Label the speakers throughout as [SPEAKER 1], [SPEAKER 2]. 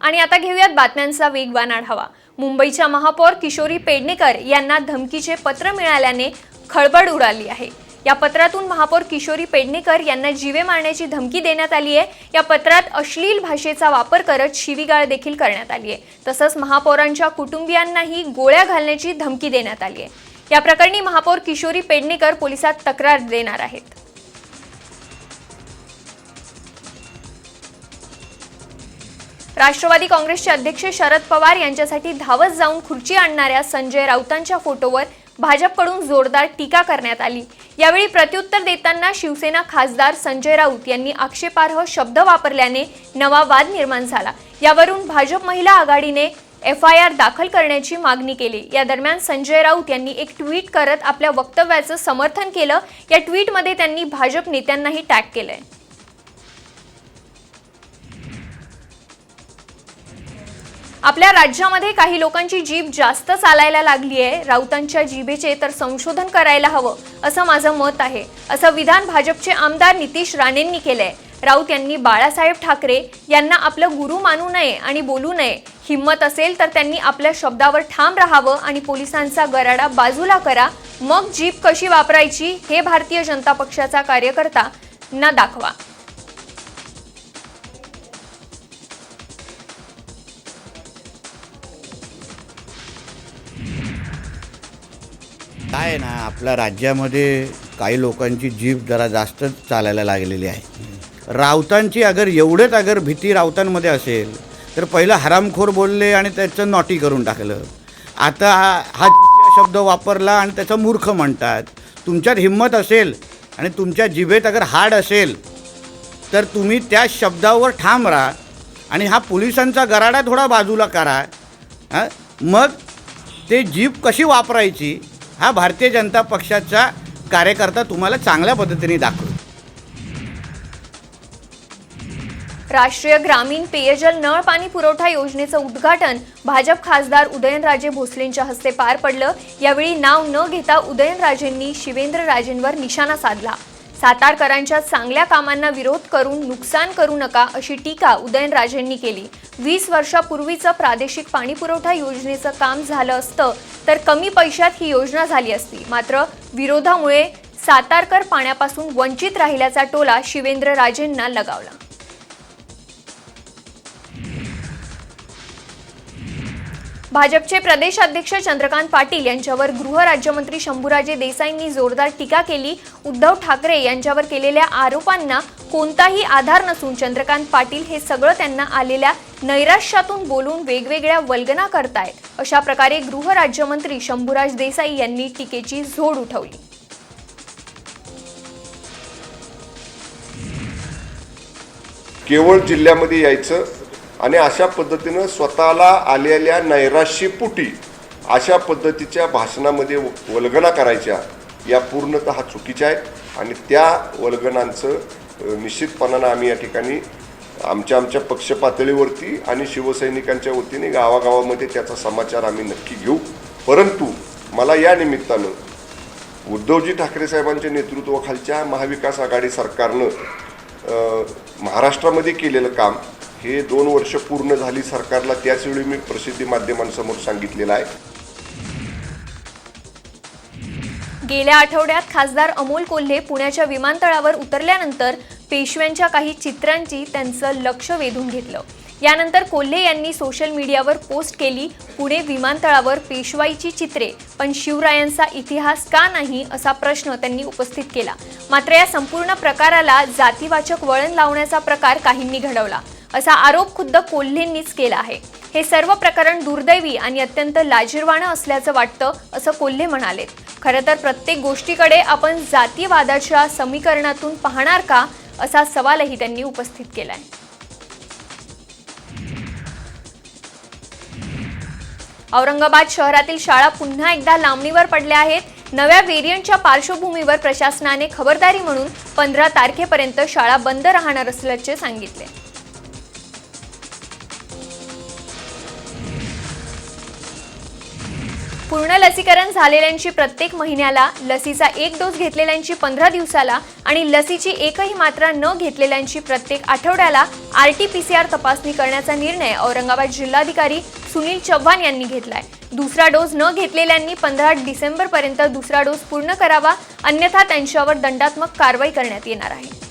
[SPEAKER 1] आणि आता घेऊयात बातम्यांचा वेगवान आढावा. मुंबईच्या महापौर किशोरी पेडणेकर यांना धमकीचे पत्र मिळाल्याने खळबळ उडाली आहे. या पत्रातून महापौर किशोरी पेडणेकर यांना जीवे मारण्याची धमकी देण्यात आली आहे. या पत्रात अश्लील भाषेचा वापर करत शिवीगाळ देखील करण्यात आली आहे. तसंच महापौरांच्या कुटुंबियांनाही गोळ्या घालण्याची धमकी देण्यात आली आहे. या प्रकरणी महापौर किशोरी पेडणेकर पोलिसात तक्रार देणार आहेत. राष्ट्रवादी काँग्रेसचे अध्यक्ष शरद पवार यांच्यासाठी धावत जाऊन खुर्ची आणणाऱ्या संजय राऊतांच्या फोटोवर भाजपकडून जोरदार टीका करण्यात आली. यावेळी प्रत्युत्तर देताना शिवसेना खासदार संजय राऊत यांनी आक्षेपार्ह शब्द वापरल्याने नवा वाद निर्माण झाला. यावरून भाजप महिला आघाडीने एफ आय आर दाखल करण्याची मागणी केली. या दरम्यान संजय राऊत यांनी एक ट्विट करत आपल्या वक्तव्याचं समर्थन केलं. या ट्विटमध्ये त्यांनी भाजप नेत्यांनाही टॅग केलंय. आपल्या राज्यामध्ये काही लोकांची जीभ जास्त चालायला लागली आहे. राऊतांच्या जीभेचे तर संशोधन करायला हवं असं माझं मत आहे असं विधान भाजपचे आमदार नितीश राणेंनी केलंय. राऊत यांनी बाळासाहेब ठाकरे यांना आपलं गुरु मानू नये आणि बोलू नये. हिंमत असेल तर त्यांनी आपल्या शब्दावर ठाम राहावं आणि पोलिसांचा गराडा बाजूला करा. मग जीभ कशी वापरायची हे भारतीय जनता पक्षाचा कार्यकर्ता ना दाखवा.
[SPEAKER 2] काय आहे ना आपल्या राज्यामध्ये काही लोकांची जीभ जरा जास्तच चालायला लागलेली आहे. राऊतांची अगर एवढेच अगर भीती राऊतांमध्ये असेल तर पहिलं हरामखोर बोलले आणि त्याचं नॉटी करून टाकलं. आता हा शब्द वापरला आणि त्याचं मूर्ख म्हणतात. तुमच्यात हिंमत असेल आणि तुमच्या जिभेत अगर हाड असेल तर तुम्ही त्या शब्दावर ठाम राहा आणि हा पोलिसांचा गराडा थोडा बाजूला करा. मग ते जीभ कशी वापरायची? हा भारतीय जनता पक्षाचा कार्यकर्ता तुम्हाला चांगल्या पद्धतीने दाखवतो.
[SPEAKER 1] राष्ट्रीय ग्रामीण पेयजल नळ पाणी पुरवठा योजनेचं उद्घाटन भाजप खासदार उदयनराजे भोसलेंच्या हस्ते पार पडलं. यावेळी नाव न घेता उदयनराजेंनी शिवेंद्रराजेंवर निशाणा साधला. सातारकरांच्या चांगल्या कामांना विरोध करून नुकसान करू नका अशी टीका उदयनराजेंनी केली. वीस वर्षापूर्वीचं प्रादेशिक पाणी पुरवठा योजनेचं काम झालं असतं तर कमी पैशात ही योजना झाली असती. मात्र विरोधामुळे सातारकर पाण्यापासून वंचित राहिल्याचा टोला शिवेंद्र राजेंना लगावला. भाजपचे प्रदेशाध्यक्ष चंद्रकांत पाटील यांच्यावर गृहराज्यमंत्री शंभूराजे देसाईंनी जोरदार टीका केली. उद्धव ठाकरे यांच्यावर केलेल्या आरोपांना कोणताही आधार नसून चंद्रकांत पाटील हे सगळं त्यांना आलेल्या नैराश्यातून बोलून वेगवेगळ्या वल्गना करतायत. अशा प्रकारे गृहराज्यमंत्री शंभूराज देसाई यांनी टीकेची झोड उठवली.
[SPEAKER 3] केवळ जिल्ह्यामध्ये यायचं आणि अशा पद्धतीनं स्वतःला आलेल्या नैराश्यपुटी अशा पद्धतीच्या भाषणामध्ये वल्गना करायच्या या पूर्णतः चुकीच्या आहेत. आणि त्या वल्गनांचं निश्चितपणानं आम्ही या ठिकाणी आमच्या आमच्या पक्ष पातळीवरती आणि शिवसैनिकांच्या वतीने गावागावामध्ये त्याचा समाचार आम्ही नक्की घेऊ. परंतु मला या निमित्तानं उद्धवजी ठाकरे साहेबांच्या नेतृत्वाखालच्या महाविकास आघाडी सरकारनं महाराष्ट्रामध्ये केलेलं काम हे दोन वर्ष पूर्ण झाली सरकारला त्याचवेळी मी प्रसिद्धी माध्यमांसमोर सांगितलेलं आहे.
[SPEAKER 1] गेल्या आठवड्यात खासदार अमोल कोल्हे पुण्याच्या विमानतळावर उतरल्यानंतर पेशव्यांच्या काही चित्रांची त्यांचं लक्ष वेधून घेतलं. यानंतर कोल्हे यांनी सोशल मीडियावर पोस्ट केली पुणे विमानतळावर पेशवाईची चित्रे पण शिवरायांचा इतिहास का नाही? असा प्रश्न त्यांनी उपस्थित केला. मात्र या संपूर्ण प्रकाराला जातीवाचक वळण लावण्याचा प्रकार काहींनी घडवला. असा आरोप खुद्द कोल्हेंनीच केला आहे. हे सर्व प्रकरण दुर्दैवी आणि अत्यंत लाजीरवाणं असल्याचं वाटतं असं कोल्हे म्हणाले खरं तर प्रत्येक गोष्टीकडे आपण जातीवादाच्या समीकरणातून पाहणार का असा सवालही त्यांनी उपस्थित केलाय. औरंगाबाद शहरातील शाळा पुन्हा एकदा लांबणीवर पडल्या आहेत. नव्या व्हेरियंटच्या पार्श्वभूमीवर प्रशासनाने खबरदारी म्हणून पंधरा तारखेपर्यंत शाळा बंद राहणार असल्याचे सांगितले. पूर्ण लसीकरण झालेल्यांची प्रत्येक महिन्याला लसीचा एक डोस घेतलेल्यांची पंधरा दिवसाला आणि लसीची एकही मात्रा न घेतलेल्यांची प्रत्येक आठवड्याला R T P C R तपासणी करण्याचा निर्णय औरंगाबाद जिल्हाधिकारी सुनील चव्हाण यांनी घेतलाय. दुसरा डोस न घेतलेल्यांनी पंधरा डिसेंबरपर्यंत दुसरा डोस पूर्ण करावा अन्यथा त्यांच्यावर दंडात्मक कारवाई करण्यात येणार आहे.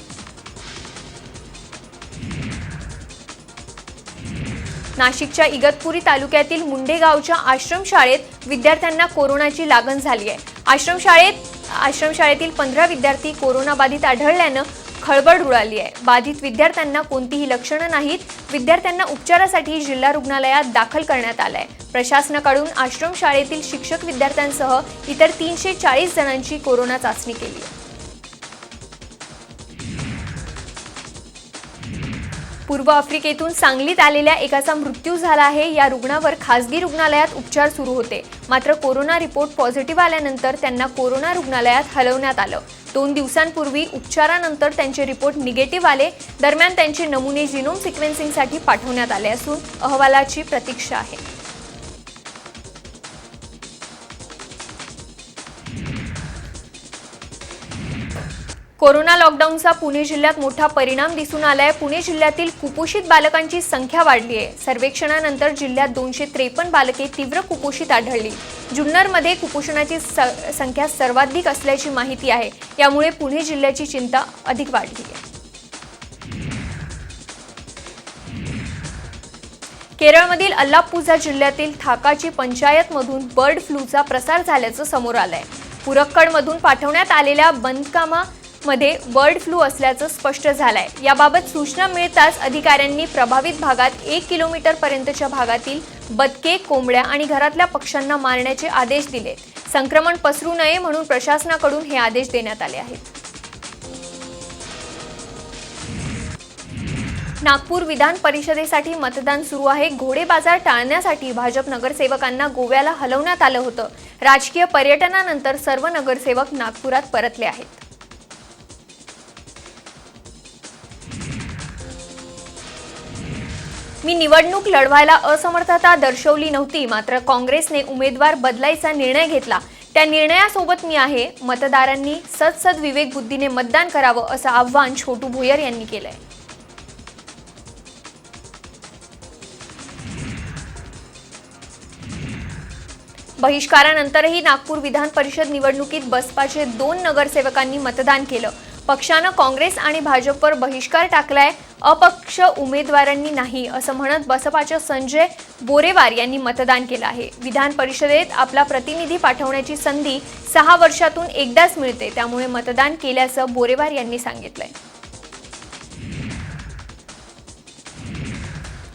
[SPEAKER 1] नाशिकच्या इगतपुरी तालुक्यातील मुंडे गावच्या आश्रमशाळेत विद्यार्थ्यांना कोरोनाची लागण झाली आहे. आश्रमशाळेत आश्रमशाळेतील पंधरा विद्यार्थी कोरोनाबाधित आढळल्यानं खळबळ उडाली आहे. बाधित विद्यार्थ्यांना कोणतीही लक्षणं नाहीत. विद्यार्थ्यांना उपचारासाठी जिल्हा रुग्णालयात दाखल करण्यात आलं आहे प्रशासनाकडून आश्रमशाळेतील शिक्षक विद्यार्थ्यांसह इतर तीनशे चाळीस जणांची कोरोना चाचणी केली आहे. पूर्व आफ्रिकेतून सांगलीत आलेल्या एकाचा मृत्यू झाला आहे. या रुग्णावर खासगी रुग्णालयात उपचार सुरू होते. मात्र कोरोना रिपोर्ट पॉझिटिव्ह आल्यानंतर त्यांना कोरोना रुग्णालयात हलवण्यात आलं. दोन दिवसांपूर्वी उपचारानंतर त्यांचे रिपोर्ट निगेटिव्ह आले. दरम्यान त्यांचे नमुने जिनोम सिक्वेन्सिंगसाठी पाठवण्यात आले असून अहवालाची प्रतीक्षा आहे. कोरोना लॉकडाऊनचा पुणे जिल्ह्यात मोठा परिणाम दिसून आलाय. पुणे जिल्ह्यातील कुपोषित बालकांची संख्या वाढली आहे. सर्वेक्षणानंतर जिल्ह्यात दोनशे त्रेपन्न बालके तीव्र कुपोषित आढळली. जुन्नरमध्ये कुपोषणाची संख्या सर्वाधिक असल्याची माहिती आहे. यामुळे पुणे जिल्ह्याची चिंता अधिक वाढली आहे. केरळमधील अल्लापूझा जिल्ह्यातील थाकाची पंचायतमधून बर्ड फ्लूचा प्रसार झाल्याचं समोर आलंय. पुरक्कडमधून पाठवण्यात आलेल्या मध्ये बर्ड फ्लू असल्याचं स्पष्ट झालंय. याबाबत सूचना मिळताच अधिकाऱ्यांनी प्रभावित भागात एक किलोमीटर पर्यंतच्या भागातील बदके कोंबड्या आणि घरातल्या पक्ष्यांना मारण्याचे आदेश दिले. संक्रमण पसरू नये म्हणून प्रशासनाकडून हे आदेश देण्यात आले आहेत. नागपूर विधान परिषदेसाठी मतदान सुरू आहे. घोडे बाजार टाळण्यासाठी भाजप नगरसेवकांना गोव्याला हलवण्यात आलं होतं. राजकीय पर्यटनानंतर सर्व नगरसेवक नागपुरात परतले आहेत. मी निवडणूक लढवायला असमर्थता दर्शवली नव्हती. मात्र काँग्रेसने उमेदवार बदलायचा निर्णय घेतला. त्या निर्णयासोबत मी आहे. मतदारांनी सदसद विवेक बुद्धीने मतदान करावं असं आव्हान छोटू भुयर यांनी केलंय. बहिष्कारानंतरही नागपूर विधान परिषद निवडणुकीत बसपाचे दोन नगरसेवकांनी मतदान केलं. पक्षानं काँग्रेस आणि भाजपवर बहिष्कार टाकलाय. अपक्ष उमेदवारांनी नाही असं म्हणत बसपाच्या संजय बोरेवार यांनी मतदान केलं आहे. विधान परिषदेत आपला प्रतिनिधी पाठवण्याची संधी सहा वर्षातून एकदाच मिळते त्यामुळे मतदान केल्याचं बोरेवार यांनी सांगितलंय.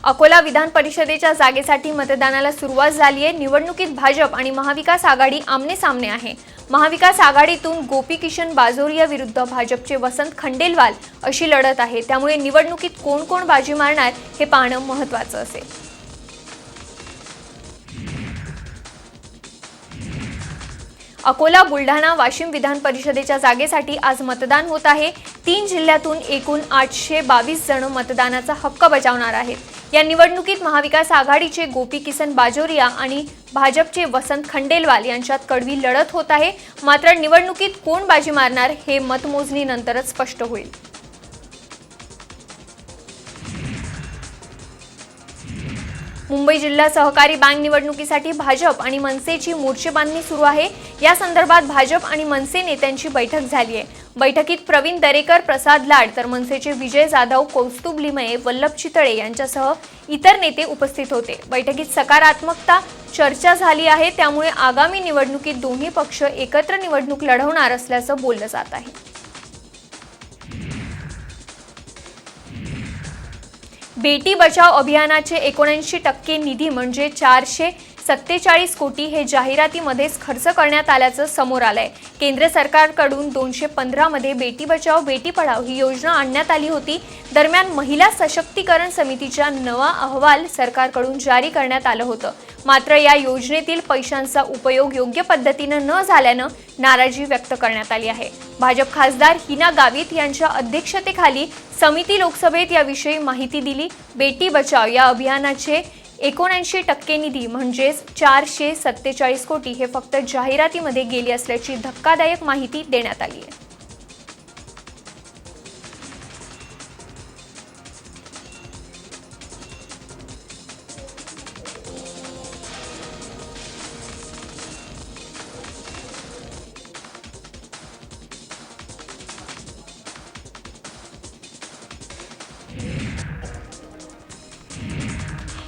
[SPEAKER 1] अकोला विधान परिषदेच्या जागेसाठी मतदानाला सुरुवात झाली आहे निवडणुकीत भाजप आणि महाविकास आघाडी आमने सामने आहे. महाविकास आघाडीतून गोपी किशन बाजोरिया विरुद्ध भाजपचे वसंत खंडेलवाल अशी लढत आहे. त्यामुळे निवडणुकीत कोण कोण बाजी मारणार हे पाहणं महत्त्वाचं असेल. अकोला बुलढाणा वाशिम विधान परिषदेच्या जागेसाठी आज मतदान होत आहे. तीन जिल्ह्यातून एकूण आठशे बावीस जण मतदानाचा हक्क बजावणार आहेत. या निवडणुकीत महाविकास आघाडीचे गोपी किसन बाजोरिया आणि भाजपचे वसंत खंडेलवाल यांच्यात कडवी लढत होत आहे. मात्र निवडणुकीत कोण बाजी मारणार हे मतमोजणीनंतरच स्पष्ट होईल. मुंबई जिल्हा सहकारी बँक निवडणुकीसाठी भाजप आणि मनसेची मोर्चेबांधणी सुरू आहे. या संदर्भात भाजप आणि मनसे नेत्यांची बैठक झाली आहे. बैठकीत प्रवीण दरेकर प्रसाद लाड तर मनसेचे विजय जाधव कौस्तुभ लिमये वल्लभ चितळे यांच्यासह इतर नेते उपस्थित होते. बैठकीत सकारात्मकता चर्चा झाली आहे. त्यामुळे आगामी निवडणुकीत दोन्ही पक्ष एकत्र निवडणूक लढवणार असल्याचं बोललं जात आहे. बेटी बचाव अभियानाचे एकोणऐंशी टक्के निधी म्हणजे चारशे सत्तेचाळीस कोटी हे जाहिरातीमध्येच खर्च करण्यात आल्याचं समोर आलंय. केंद्र सरकारकडून दोनशे पंधरामध्ये बेटी बचाव बेटी पढाव ही योजना आणण्यात आली होती. दरम्यान महिला सशक्तीकरण समितीचा नवा अहवाल सरकारकडून जारी करण्यात आलं होतं. मात्र या योजनेतील पैशांचा उपयोग योग्य पद्धतीनं न झाल्यानं नाराजी व्यक्त करण्यात आली आहे. भाजप खासदार हिना गावित यांच्या अध्यक्षतेखाली समिती लोकसभेत याविषयी माहिती दिली. बेटी बचाव या अभियानाचे एकोणऐंशी टक्के निधी म्हणजेच चारशे सत्तेचाळीस कोटी हे फक्त जाहिरातीमध्ये गेली असल्याची धक्कादायक माहिती देण्यात आली आहे.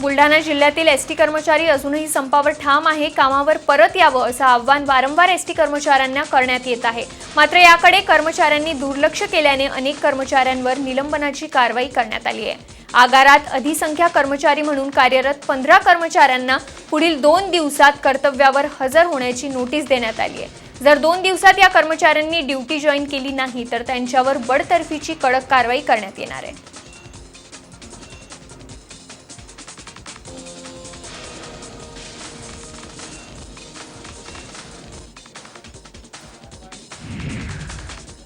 [SPEAKER 1] बुलढाणा जिल्ह्यातील एस टी कर्मचारी अजूनही संपावर ठाम आहे कामावर परत यावं असं आव्हान वारंवार एस टी कर्मचाऱ्यांना करण्यात येत आहे. मात्र याकडे कर्मचाऱ्यांनी दुर्लक्ष केल्याने अनेक कर्मचाऱ्यांवर निलंबनाची कारवाई करण्यात आली आहे. आगारात अधिसंख्या कर्मचारी म्हणून कार्यरत पंधरा कर्मचाऱ्यांना पुढील दोन दिवसात कर्तव्यावर हजर होण्याची नोटीस देण्यात आली आहे. जर दोन दिवसात या कर्मचाऱ्यांनी ड्युटी जॉईन केली नाही तर त्यांच्यावर बडतर्फीची कडक कारवाई करण्यात येणार आहे.